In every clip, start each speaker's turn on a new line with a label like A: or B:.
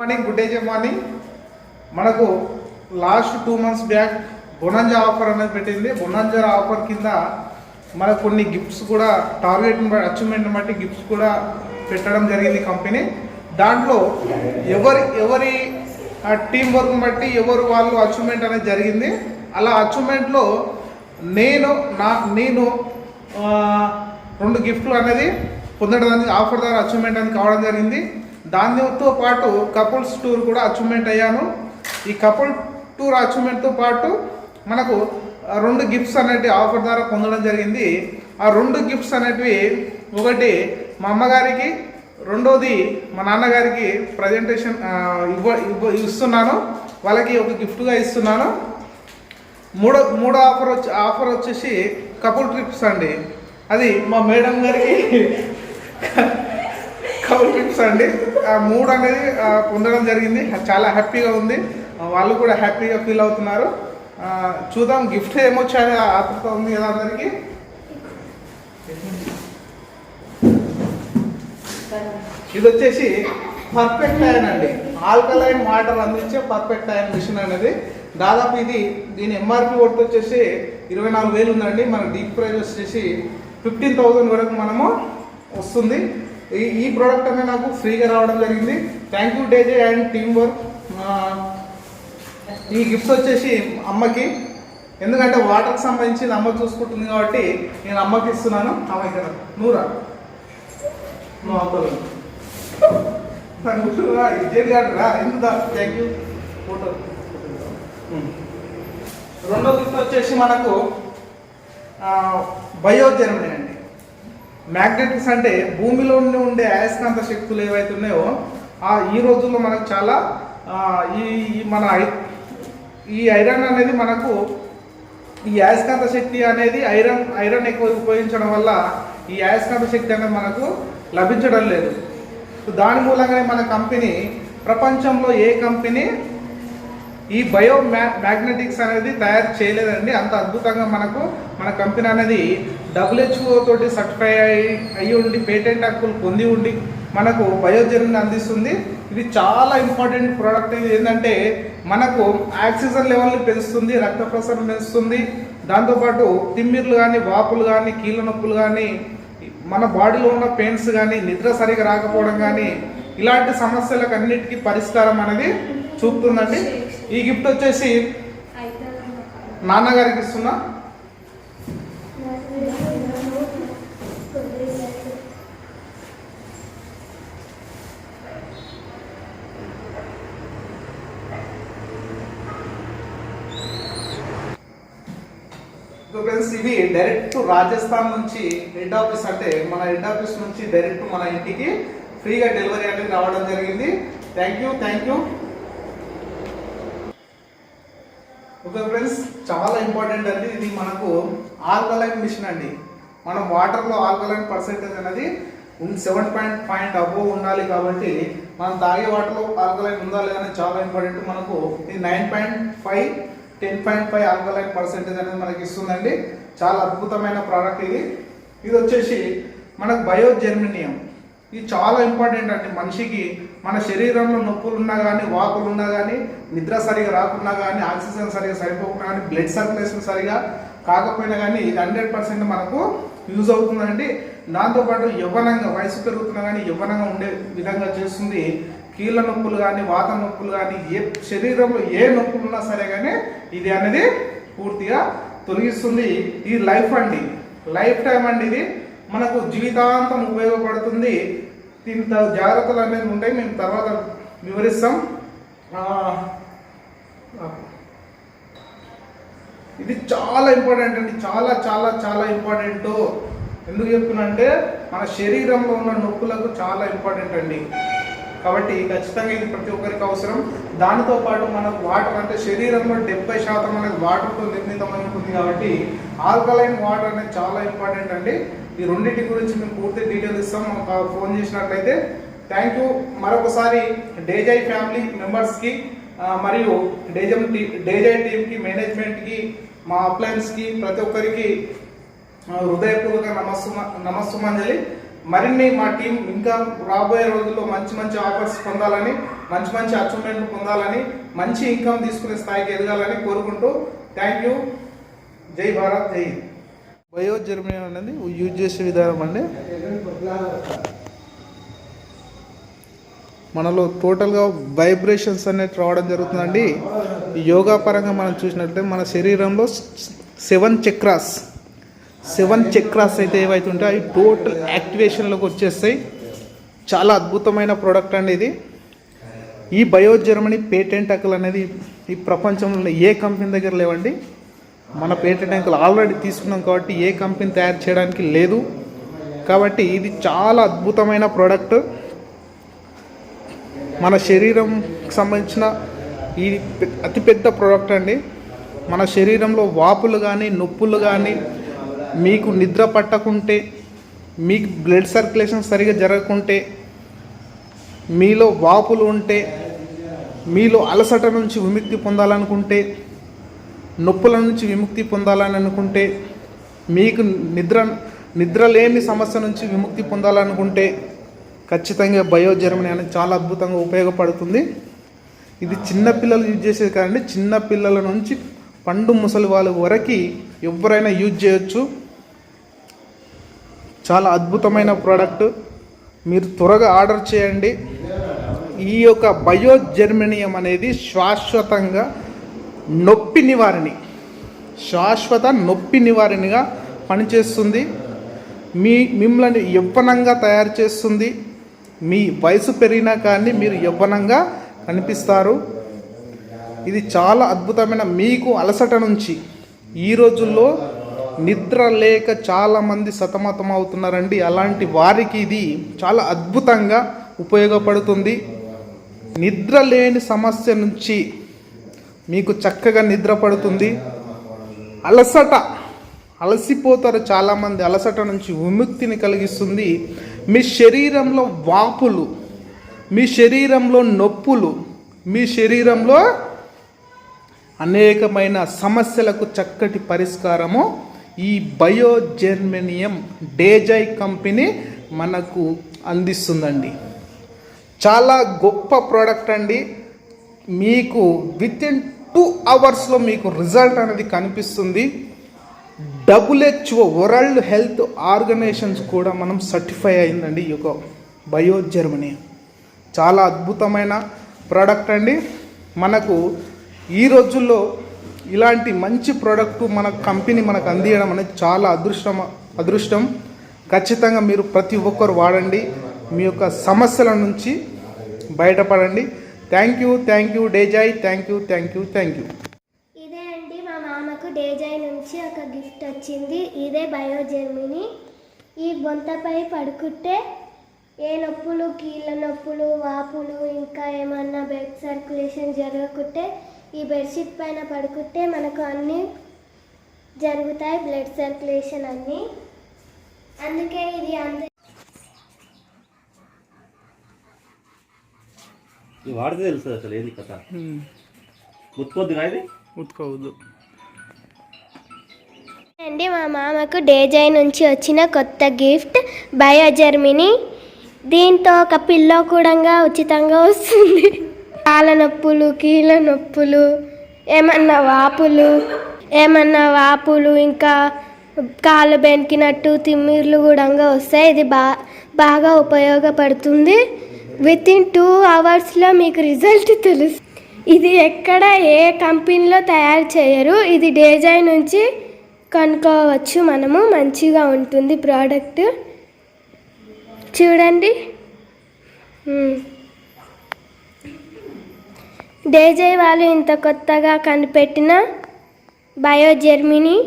A: Morning good day morning మనకు last two months back bonanza offer అనేది పెట్టింది. Bonanza offer కింద మనకు కొన్ని గిఫ్ట్స్ కూడా టార్గెట్ అచీవ్మెంట్ని బట్టి గిఫ్ట్స్ కూడా పెట్టడం జరిగింది కంపెనీ దాంట్లో ఎవరి ఎవరి టీం వర్క్ బట్టి ఎవరు వాళ్ళు అచీవ్మెంట్ అనేది జరిగింది. అలా అచీవ్మెంట్లో నేను నా నేను రెండు గిఫ్ట్లు అనేది పొందడానికి ఆఫర్ ద్వారా అచీవ్మెంట్ అనేది కావడం జరిగింది. దానితో పాటు కపుల్స్ టూర్ కూడా అచీవ్మెంట్ అయ్యాను. ఈ కపుల్ టూర్ అచీవ్మెంట్తో పాటు మనకు రెండు గిఫ్ట్స్ అనేటివి ఆఫర్ ద్వారా పొందడం జరిగింది. ఆ రెండు గిఫ్ట్స్ అనేటివి ఒకటి మా అమ్మగారికి రెండోది మా నాన్నగారికి ప్రజెంటేషన్ ఇవ్వ ఇవ్వ ఇస్తున్నాను. వాళ్ళకి ఒక గిఫ్ట్గా ఇస్తున్నాను. మూడో మూడో ఆఫర్ వచ్చి ఆఫర్ వచ్చేసి కపుల్ ట్రిప్స్ అండి. అది మా మేడం గారికి కపుల్ అండి. ఆ మూడ్ అనేది పొందడం జరిగింది. చాలా హ్యాపీగా ఉంది. వాళ్ళు కూడా హ్యాపీగా ఫీల్ అవుతున్నారు. చూద్దాం గిఫ్ట్ ఏమొచ్చాయో ఆతృత ఉంది కదా అందరికీ? ఇది వచ్చేసి పర్ఫెక్ట్ అయన్ అండి. ఆల్కలైన్ వాటర్ అందించే పర్ఫెక్ట్ అయన్ మిషన్ అనేది. దాదాపు ఇది దీని ఎంఆర్పి వర్త్ వచ్చేసి ఇరవై నాలుగు వేలు ఉందండి. మన డీప్ ప్రైస్ వచ్చేసి ఫిఫ్టీన్ థౌసండ్ వరకు మనము వస్తుంది. ఈ ఈ ప్రోడక్ట్ అనేది నాకు ఫ్రీగా రావడం జరిగింది. థ్యాంక్ యూ డేజే అండ్ టీమ్ వర్క్ ఈ గిఫ్ట్ వచ్చేసి అమ్మకి. ఎందుకంటే వాటర్కి సంబంధించి అమ్మ చూసుకుంటుంది కాబట్టి నేను అమ్మకి ఇస్తున్నాను. అమ్మ ఇక్కడ నూరా? నువ్వు అవుతావు దాని గుర్తుగా ఇచ్చేది కాదు రా. ఎందుకు థ్యాంక్ యూ ఫోటో రెండో గిఫ్ట్ వచ్చేసి మనకు బయో జర్మనీ అండి. మ్యాగ్నెటిక్స్ అంటే భూమిలో ఉండే అయస్కాంత శక్తులు ఏవైతే ఉన్నాయో ఆ ఈ రోజుల్లో మనకు చాలా ఈ మన ఐ- ఈ ఐరన్ అనేది మనకు ఈ అయస్కాంత శక్తి అనేది ఐరన్ ఐరన్ ఎక్కువ ఉపయోగించడం వల్ల ఈ అయస్కాంత శక్తి అనేది మనకు లభించడం లేదు. దాని మూలంగానే మన కంపెనీ ప్రపంచంలో ఏ కంపెనీ ఈ బయో మ్యా మ్యాగ్నెటిక్స్ అనేది తయారు చేయలేదండి. అంత అద్భుతంగా మనకు మన కంపెనీ అనేది డబ్ల్యూహెచ్ఓ తోటి సర్టిఫై అయి అయ్యి ఉండి పేటెంట్ హక్కులు పొంది ఉండి మనకు బయోజెర్ని అందిస్తుంది. ఇది చాలా ఇంపార్టెంట్ ప్రోడక్ట్. ఇది ఏంటంటే మనకు ఆక్సిజన్ లెవెల్ని పెంచుతుంది రక్త ప్రసరణ పెంచుతుంది. దాంతోపాటు తిమ్మిర్లు కానీ వాపులు కానీ కీళ్ళ నొప్పులు కానీ మన బాడీలో ఉన్న పెయిన్స్ కానీ నిద్ర సరిగా రాకపోవడం కానీ ఇలాంటి సమస్యలకు అన్నిటికీ పరిష్కారం అనేది చూపుతుందండి. ఈ గిఫ్ట్ వచ్చేసి నాన్నగారికి ఇస్తున్నా. ఫ్రెండ్స్ ఇవి డైరెక్ట్ రాజస్థాన్ నుంచి హెడ్ ఆఫీస్ అంటే మన హెడ్ ఆఫీస్ నుంచి డైరెక్ట్ మన ఇంటికి ఫ్రీగా డెలివరీ అనేది రావడం జరిగింది. Thank you thank you okay friends చాలా ఇంపార్టెంట్ అండి. ఇది మనకు ఆల్కలైన్ మిషన్ అండి. మనం వాటర్లో ఆల్కలైన్ పర్సెంటేజ్ అనేది సెవెన్ పాయింట్ పాయింట్ అబోవ్ ఉండాలి కాబట్టి మనం తాగే వాటర్లో ఆల్కలైన్ ఉందా లేదా అనేది చాలా ఇంపార్టెంట్ మనకు ఇది nine point five ten point five alkaline percentage అనేది మనకి ఇస్తుందండి. చాలా అద్భుతమైన ప్రోడక్ట్ ఇది. ఇది వచ్చేసి మనకు బయో జెర్మినియం ఇది చాలా ఇంపార్టెంట్ అండి. మనిషికి మన శరీరంలో నొప్పులు ఉన్నా కానీ వాకులు ఉన్నా కానీ నిద్ర సరిగా రాకున్నా కానీ ఆక్సిజన్ సరిగా సరిపోకున్నా కానీ బ్లడ్ సర్క్యులేషన్ సరిగా కాకపోయినా కానీ ఇది హండ్రెడ్ పర్సెంట్ మనకు యూజ్ అవుతుందండి. దాంతోపాటు యవ్వనంగా వయసు పెరుగుతున్నా కానీ యవ్వనంగా ఉండే విధంగా చేస్తుంది. కీళ్ళ నొప్పులు కానీ వాత నొప్పులు కానీ ఏ శరీరంలో ఏ నొప్పులు ఉన్నా సరే కానీ ఇది అనేది పూర్తిగా తొలగిస్తుంది. ఇది లైఫ్ అండి. లైఫ్ టైం అండి ఇది. మనకు జీవితాంతం ఉపయోగపడుతుంది. ఇంత జాగ్రత్తలు అనేది ఉంటాయి. మేము తర్వాత వివరిస్తాం. ఇది చాలా ఇంపార్టెంట్ అండి. చాలా చాలా చాలా ఇంపార్టెంట్. ఎందుకు చెప్తున్నా అంటే మన శరీరంలో ఉన్న నొప్పులకు చాలా ఇంపార్టెంట్ అండి. కాబట్టి ఖచ్చితంగా ఇది ప్రతి ఒక్కరికి అవసరం. దానితో పాటు మనకు వాటర్ అంటే శరీరంలో డెబ్బై శాతం అనేది వాటర్తో నిర్మితమై ఉంటుంది కాబట్టి ఆల్కలైన్ వాటర్ అనేది చాలా ఇంపార్టెంట్ అండి. ఈ రెండింటి గురించి మేము పూర్తి డీటెయిల్ ఇస్తాం. ఫోన్ చేసినట్లయితే థ్యాంక్ యూ మరొకసారి డేజై ఫ్యామిలీ మెంబర్స్కి మరియు డేజం టీ డేజై టీమ్కి మేనేజ్మెంట్కి మా అప్లయన్స్కి ప్రతి ఒక్కరికి హృదయపూర్వక నమస్సు నమస్సుమంజలి మరిన్ని మా టీం ఇంకా రాబోయే రోజుల్లో మంచి మంచి ఆఫర్స్ పొందాలని మంచి మంచి అచీవ్మెంట్ పొందాలని మంచి ఇన్కమ్ తీసుకునే స్థాయికి ఎదగాలని కోరుకుంటూ థ్యాంక్ యూ జై భారత్ జై హింద్. బయో జర్మనీ అనేది యూజ్ చేసే విధానం అండి. మనలో టోటల్గా వైబ్రేషన్స్ అనేది రావడం జరుగుతుందండి. యోగా పరంగా మనం చూసినట్లయితే మన శరీరంలో సెవెన్ చక్రాస్ సెవెన్ చక్రాస్ అయితే ఏవైతే ఉంటాయో అవి టోటల్ యాక్టివేషన్లోకి వచ్చేస్తాయి. చాలా అద్భుతమైన ప్రోడక్ట్ అండి ఇది. ఈ బయో జర్మనీ పేటెంట్ హక్కులు అనేది ఈ ప్రపంచంలో ఏ కంపెనీ దగ్గర లేవండి. మన పేటెంట్ ట్యాంకులు ఆల్రెడీ తీసుకున్నాం కాబట్టి ఏ కంపెనీ తయారు చేయడానికి లేదు. కాబట్టి ఇది చాలా అద్భుతమైన ప్రోడక్ట్. మన శరీరంకి సంబంధించిన ఈ అతిపెద్ద ప్రోడక్ట్ అండి. మన శరీరంలో వాపులు కానీ నొప్పులు కానీ మీకు నిద్ర పట్టకుంటే మీకు బ్లడ్ సర్క్యులేషన్ సరిగా జరగకుంటే మీలో వాపులు ఉంటే మీలో అలసట నుంచి విముక్తి పొందాలనుకుంటే నొప్పుల నుంచి విముక్తి పొందాలని అనుకుంటే మీకు నిద్ర నిద్ర లేని సమస్య నుంచి విముక్తి పొందాలనుకుంటే ఖచ్చితంగా బయో జర్మనీ అనేది చాలా అద్భుతంగా ఉపయోగపడుతుంది. ఇది చిన్నపిల్లలు యూజ్ చేసేది కాదండి చిన్నపిల్లల నుంచి పండు ముసలి వాళ్ళ వరకు ఎవరైనా యూజ్ చేయొచ్చు. చాలా అద్భుతమైన ప్రోడక్ట్. మీరు త్వరగా ఆర్డర్ చేయండి. ఈ యొక్క బయో జర్మనీయం అనేది శాశ్వతంగా నొప్పి నివారణి. శాశ్వత నొప్పి నివారణగా పనిచేస్తుంది. మీ మిమ్మల్ని యవ్వనంగా తయారు చేస్తుంది. మీ వయసు పెరిగినా కానీ మీరు యవ్వనంగా కనిపిస్తారు. ఇది చాలా అద్భుతమైన మీకు అలసట నుంచి. ఈ రోజుల్లో నిద్ర లేక చాలామంది సతమతం అవుతున్నారండి. అలాంటి వారికి ఇది చాలా అద్భుతంగా ఉపయోగపడుతుంది. నిద్ర లేని సమస్య నుంచి మీకు చక్కగా నిద్ర పడుతుంది. అలసట అలసిపోతారు చాలామంది. అలసట నుంచి విముక్తిని కలిగిస్తుంది. మీ శరీరంలో వాపులు మీ శరీరంలో నొప్పులు మీ శరీరంలో అనేకమైన సమస్యలకు చక్కటి పరిష్కారము ఈ బయోజెర్మేనియం డేజై కంపెనీ మనకు అందిస్తుందండి. చాలా గొప్ప ప్రోడక్ట్ అండి. మీకు విత్ ఇన్ టూ అవర్స్లో మీకు రిజల్ట్ అనేది కనిపిస్తుంది. డబ్ల్యూహెచ్ఓ వరల్డ్ హెల్త్ ఆర్గనైజేషన్స్ కూడా మనం సర్టిఫై అయిందండి ఈ యొక్క బయో జర్మనీ చాలా అద్భుతమైన ప్రోడక్ట్ అండి. మనకు ఈ రోజుల్లో ఇలాంటి మంచి ప్రోడక్ట్ మన కంపెనీ మనకు అందియడం అనేది చాలా అదృష్టం అదృష్టం. ఖచ్చితంగా మీరు ప్రతి ఒక్కరు వాడండి. మీ యొక్క సమస్యల నుంచి బయటపడండి. Thank you thank you డేజాయ్ thank you thank you thank you
B: ఇదే అండి మా మామకు డేజాయ్ నుంచి ఒక గిఫ్ట్ వచ్చింది. ఇదే బయో జర్మనీ ఈ బొంతపై పడుకుంటే ఏ నొప్పులు కీళ్ళ నొప్పులు వాపులు ఇంకా ఏమన్నా బ్లడ్ సర్క్యులేషన్ జరగకుంటే ఈ బెడ్షీట్ పైన పడుకుంటే మనకు అన్నీ జరుగుతాయి బ్లడ్ సర్క్యులేషన్ అన్నీ. అందుకే ఇది అంద
C: ఇది వాడితే తెలుస్తుంది అసలు ఏంది కథ? ఇది?
A: ఉత్కోవద్దు.
B: అండి మా మామకు డేజాయ్ నుంచి వచ్చిన కొత్త గిఫ్ట్ బయో జర్మనీ దీంతో ఒక పిల్లో కూడా ఉచితంగా వస్తుంది. కాళ్ళ నొప్పులు కీళ్ళ నొప్పులు ఏమన్నా వాపులు ఏమన్నా వాపులు ఇంకా కాళ్ళు బెనికినట్టు తిమ్మిర్లు కూడా వస్తాయి. ఇది బా బాగా ఉపయోగపడుతుంది. విత్ ఇన్ టూ అవర్స్లో మీకు రిజల్ట్ తెలుసు. ఇది ఎక్కడ ఏ కంపెనీలో తయారు చేయరు. ఇది డేజాయ్ నుంచి కనుక్కోవచ్చు మనము. మంచిగా ఉంటుంది ప్రోడక్ట్ చూడండి. Hmm. డేజై వాళ్ళు ఇంత కొత్తగా కనిపెట్టిన బయో జర్మినీ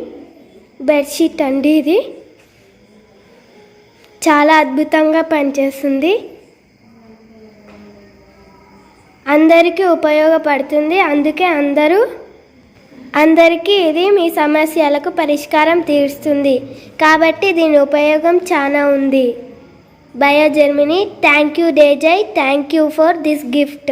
B: బెడ్షీట్ అండి ఇది. చాలా అద్భుతంగా పనిచేస్తుంది. అందరికీ ఉపయోగపడుతుంది. అందుకే అందరూ అందరికీ ఇది మీ సమస్యలకు పరిష్కారం తీరుస్తుంది. కాబట్టి దీని ఉపయోగం చాలా ఉంది. Bio Germany thank you డేజై thank you for this gift.